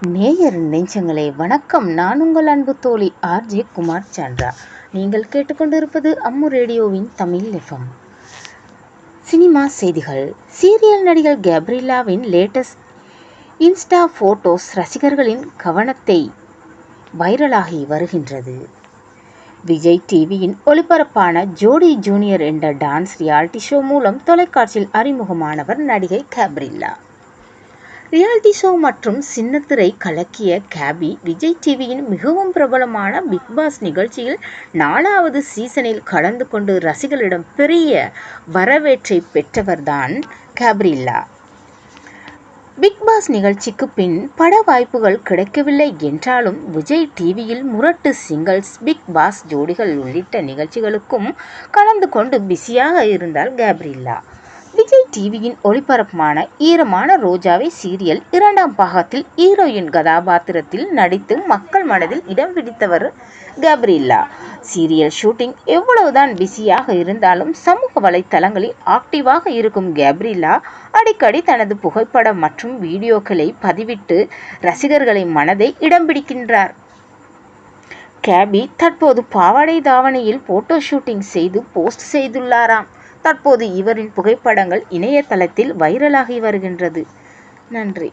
நேயர் நெஞ்சங்களே வணக்கம். நான் உங்கள் அன்பு தோழி ஆர்ஜே குமார் சந்திரா நீங்கள் கேட்டுக்கொண்டிருப்பது அம்மு ரேடியோவின் தமிழ் எஃப்எம். சினிமா செய்திகள். சீரியல் நடிகர் கேப்ரில்லாவின் லேட்டஸ்ட் இன்ஸ்டா ஃபோட்டோஸ் ரசிகர்களின் கவனத்தை வைரலாகி வருகின்றது. விஜய் டிவியின் ஒளிபரப்பான ஜோடி ஜூனியர் என்ற டான்ஸ் ரியாலிட்டி ஷோ மூலம் தொலைக்காட்சியில் அறிமுகமானவர் நடிகை கேப்ரில்லா. ரியாலிட்டி ஷோ மற்றும் சின்னத்திரை கலக்கிய கேபி விஜய் டிவியின் மிகவும் பிரபலமான பிக் பாஸ் நிகழ்ச்சியில் நாலாவது சீசனில் கலந்து கொண்டு ரசிகர்களிடம் பெரிய வரவேற்றை பெற்றவர்தான் கேப்ரில்லா பிக் பாஸ் நிகழ்ச்சிக்கு பின் பட வாய்ப்புகள் கிடைக்கவில்லை என்றாலும் விஜய் டிவியில் முரட்டு சிங்கல்ஸ் பிக் பாஸ் ஜோடிகள் உள்ளிட்ட நிகழ்ச்சிகளுக்கும் கலந்து கொண்டு பிஸியாக இருந்தார் கேப்ரில்லா டிவியின் ஒளிபரப்பான ஈரமான ரோஜாவை சீரியல் இரண்டாம் பாகத்தில் ஹீரோயின் கதாபாத்திரத்தில் நடித்து மக்கள் மனதில் இடம் பிடித்தவர் கேப்ரில்லா. சீரியல் ஷூட்டிங் எவ்வளவுதான் பிஸியாக இருந்தாலும் சமூக வலைத்தளங்களில் ஆக்டிவாக இருக்கும் கேப்ரில்லா அடிக்கடி தனது புகைப்படம் மற்றும் வீடியோக்களை பதிவிட்டு ரசிகர்களின் மனதை இடம் பிடிக்கின்றார். கேபி தற்போது பாவாடை தாவணியில் போட்டோ ஷூட்டிங் செய்து போஸ்ட் செய்துள்ளாராம். தற்போது இவரின் புகைப்படங்கள் இணையதளத்தில் வைரலாகி வருகின்றது. நன்றி.